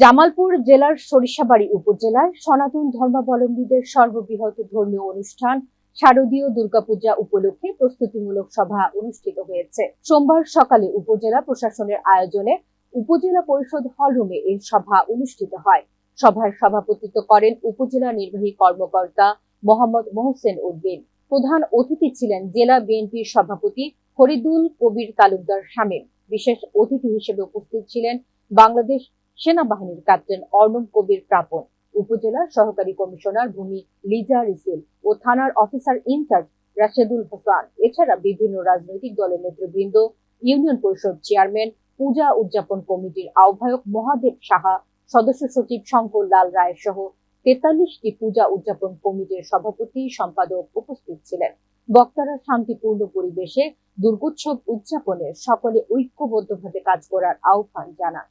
জামালপুর জেলার সরিষাবাড়ি উপজেলায় সনাতন ধর্মাবলম্বীদের সর্ববৃহৎ ধর্মীয় অনুষ্ঠান শারদীয় দুর্গাপূজা উপলক্ষে প্রস্তুতিমূলক সভা অনুষ্ঠিত হয়েছে। সোমবার সকালে উপজেলা প্রশাসনের আয়োজনে উপজেলা পরিষদ হলরুমে এই সভা অনুষ্ঠিত হয়। সভায় সভাপতিত্ব করেন উপজেলা নির্বাহী কর্মকর্তা মোহাম্মদ মোহসেন উদ্দিন। প্রধান অতিথি ছিলেন জেলা বিএনপির সভাপতি ফরিদুল কবির তালুকদার শামীম। বিশেষ অতিথি হিসেবে উপস্থিত ছিলেন বাংলাদেশ সেনাবাহিনীর ক্যাপ্টেন অর্ণব কবির প্রাপন, উপজেলা সহকারী কমিশনার ভূমি লিজা রিসিল ও থানার অফিসার ইনচার্জ রাশেদুল হাসান, এছাড়া বিভিন্ন রাজনৈতিক দলের নেতৃবৃন্দ, ইউনিয়ন পরিষদ চেয়ারম্যান, পূজা উদযাপন কমিটির আহ্বায়ক মহাদেব সাহা, সদস্য সচিব শঙ্কর লাল রায় সহ তেতাল্লিশটি পূজা উদযাপন কমিটির সভাপতি সম্পাদক উপস্থিত ছিলেন। বক্তারা শান্তিপূর্ণ পরিবেশে দুর্গোৎসব উদযাপনে সকলে ঐক্যবদ্ধভাবে কাজ করার আহ্বান জানান।